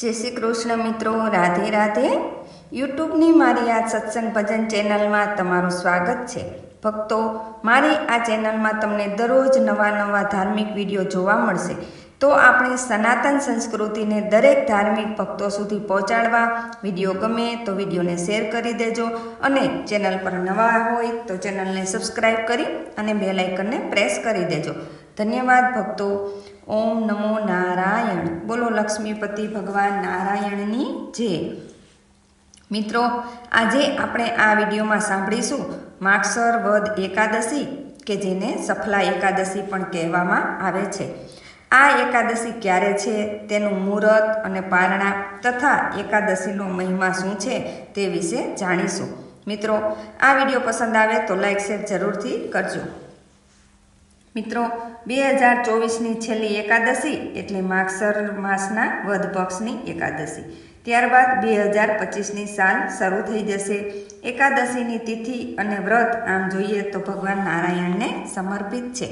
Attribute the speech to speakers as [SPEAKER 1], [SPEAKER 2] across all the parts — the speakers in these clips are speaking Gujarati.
[SPEAKER 1] જય શ્રી કૃષ્ણ મિત્રો રાધે રાધે. યુટ્યુબની મારી આ સત્સંગ ભજન ચેનલમાં તમારું સ્વાગત છે. ભક્તો, મારી આ ચેનલમાં તમને દરરોજ નવા નવા ધાર્મિક વીડિયો જોવા મળશે. તો આપણે સનાતન સંસ્કૃતિને દરેક ધાર્મિક ભક્તો સુધી પહોંચાડવા વીડિયો ગમે તો વિડીયોને શેર કરી દેજો અને ચેનલ પર નવા હોય તો ચેનલને સબસ્ક્રાઈબ કરી અને બેલાઇકનને પ્રેસ કરી દેજો. ધન્યવાદ ભક્તો. ઓમ નમો નારાયણ. બોલો લક્ષ્મીપતિ ભગવાન નારાયણની જય. મિત્રો, આજે આપણે આ વિડીયોમાં સાંભળીશું માક્ષર વદ એકાદશી, કે જેને સફલા એકાદશી પણ કહેવામાં આવે છે. આ એકાદશી ક્યારે છે, તેનું મુહૂર્ત અને પારણા તથા એકાદશીનો મહિમા શું છે, તે વિશે જાણીશું. મિત્રો, આ વીડિયો પસંદ આવે તો લાઈક, શેર જરૂરથી કરજો. મિત્રો, બે હજાર ચોવીસની છેલ્લી એકાદશી એટલે માગસર માસના વધ પક્ષની એકાદશી. ત્યારબાદ બે હજાર પચીસની સાલ શરૂ થઈ જશે. એકાદશીની તિથિ અને વ્રત આમ જોઈએ તો ભગવાન નારાયણને સમર્પિત છે.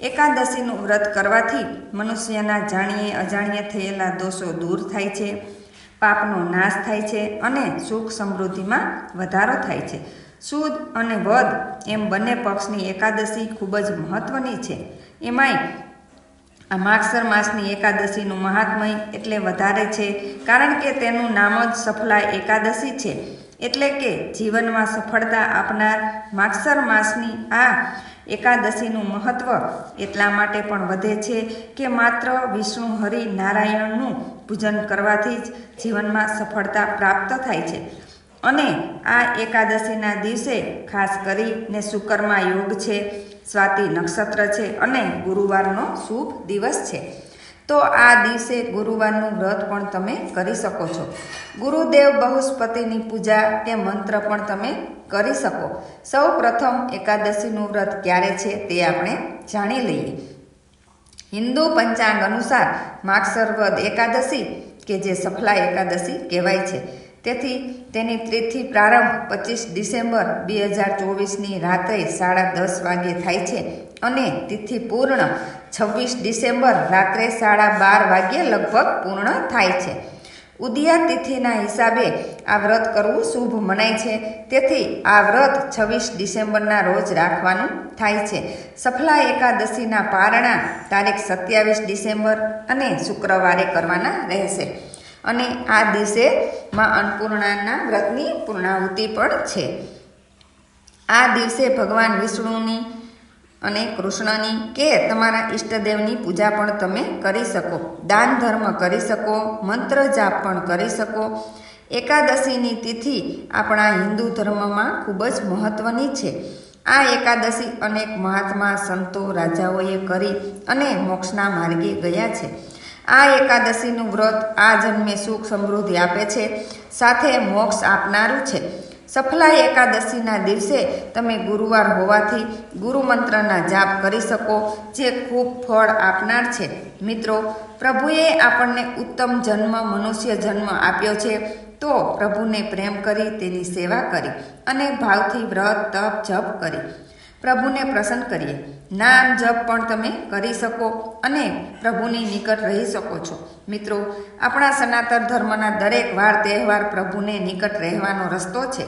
[SPEAKER 1] એકાદશીનું વ્રત કરવાથી મનુષ્યના જાણીએ અજાણીએ થયેલા દોષો દૂર થાય છે, પાપનો નાશ થાય છે અને સુખ સમૃદ્ધિમાં વધારો થાય છે. સુદ અને વધ એમ બંને પક્ષની એકાદશી ખૂબ જ મહત્વની છે. એમાંય આ માગસર માસની એકાદશીનું મહાત્મય એટલે વધારે છે, કારણ કે તેનું નામ જ સફલા એકાદશી છે. એટલે કે જીવનમાં સફળતા આપનાર માગસર માસની આ એકાદશીનું મહત્ત્વ એટલા માટે પણ વધે છે કે માત્ર વિષ્ણુ હરિ નારાયણનું પૂજન કરવાથી જ જીવનમાં સફળતા પ્રાપ્ત થાય છે. અને આ એકાદશીના દિવસે ખાસ કરીને શુકરમાં યોગ છે, સ્વાતિ નક્ષત્ર છે અને ગુરુવારનો શુભ દિવસ છે. તો આ દિવસે ગુરુવારનું વ્રત પણ તમે કરી શકો છો. ગુરુદેવ બહુસ્પતિની પૂજા કે મંત્ર પણ તમે કરી શકો. સૌ પ્રથમ એકાદશીનું વ્રત ક્યારે છે તે આપણે જાણી લઈએ. હિન્દુ પંચાંગ અનુસાર માગસર વ્રત એકાદશી કે જે સફલા એકાદશી કહેવાય છે. તેથી તેની તિથિ પ્રારંભ પચીસ ડિસેમ્બર બે હજાર ચોવીસની રાત્રે સાડા દસ વાગે થાય છે અને તિથિ પૂર્ણ છવ્વીસ ડિસેમ્બર રાત્રે સાડા બાર વાગ્યે લગભગ પૂર્ણ થાય છે. ઉદિયા તિથિના હિસાબે આ વ્રત કરવું શુભ મનાય છે. તેથી આ વ્રત છવ્વીસ ડિસેમ્બરના રોજ રાખવાનું થાય છે. સફલા એકાદશીના પારણા તારીખ સત્યાવીસ ડિસેમ્બર અને શુક્રવારે કરવાના રહેશે. અને આ દિવસે માં અન્નપૂર્ણાના વ્રતની પૂર્ણાહુતિ પણ છે. આ દિવસે ભગવાન વિષ્ણુની અને કૃષ્ણની કે તમારા ઈષ્ટદેવની પૂજા પણ તમે કરી શકો. દાન ધર્મ કરી શકો, મંત્ર જાપ પણ કરી શકો. એકાદશીની તિથિ આપણા હિન્દુ ધર્મમાં ખૂબ જ મહત્ત્વની છે. આ એકાદશી અનેક મહાત્મા સંતો રાજાઓએ કરી અને મોક્ષના માર્ગે ગયા છે. આ એકાદશીનું વ્રત આ જન્મે સુખ સમૃદ્ધિ આપે છે, સાથે મોક્ષ આપનારું છે. સફલા એકાદશીના દિવસે તમે ગુરુવાર હોવાથી ગુરુ મંત્રના જાપ કરી શકો, જે ખૂબ ફળ આપનાર છે. મિત્રો, પ્રભુએ આપણને ઉત્તમ જન્મ, મનુષ્ય જન્મ આપ્યો છે, તો પ્રભુને પ્રેમ કરી તેની સેવા કરી અને ભાવથી વ્રત, તપ, જપ કરી. પ્રભુને પ્રસન્ન કરીએ. નામ જપ પણ તમે કરી શકો અને પ્રભુની નિકટ રહી શકો છો. મિત્રો, આપણા સનાતન ધર્મના દરેક વાર તહેવાર પ્રભુને નિકટ રહેવાનો રસ્તો છે.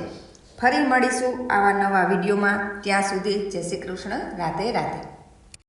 [SPEAKER 1] ફરી મળીશું આવા નવા વિડીયોમાં. ત્યાં સુધી જય શ્રી કૃષ્ણ. રાધે રાધે.